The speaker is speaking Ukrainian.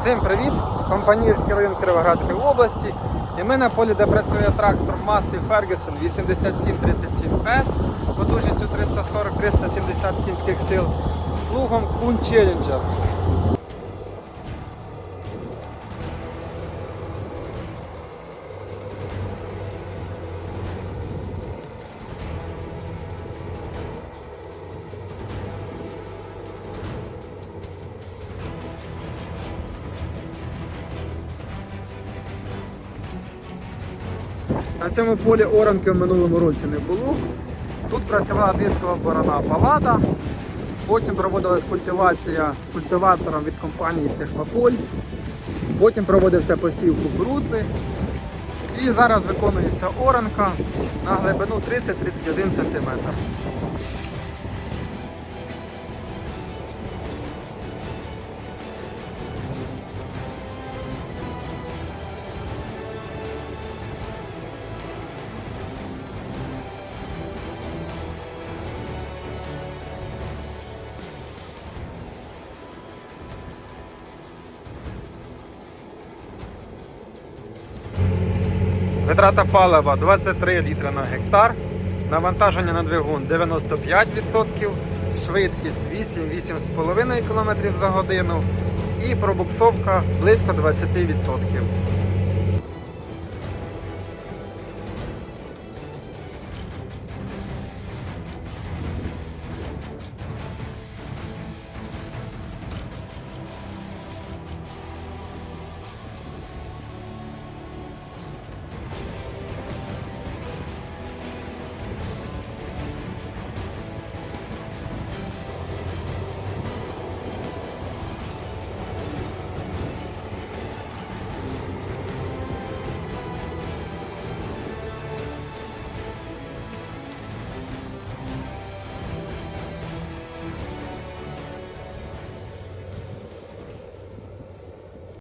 Всім привіт! Компаніївський район Кривоградської області. І ми на полі, де працює трактор маси Ferguson 8737S потужністю 340-370 кінських сил з плугом Kun Challenger. На цьому полі оранки в минулому році не було. Тут працювала дискова борона палата. Потім проводилась культивація культиватором від компанії Технополь. Потім проводився посів кукурудзи. І зараз виконується оранка на глибину 30-31 см. Витрата палива 23 літри на гектар, навантаження на двигун 95%, швидкість 8-8,5 км за годину. І пробуксовка близько 20%.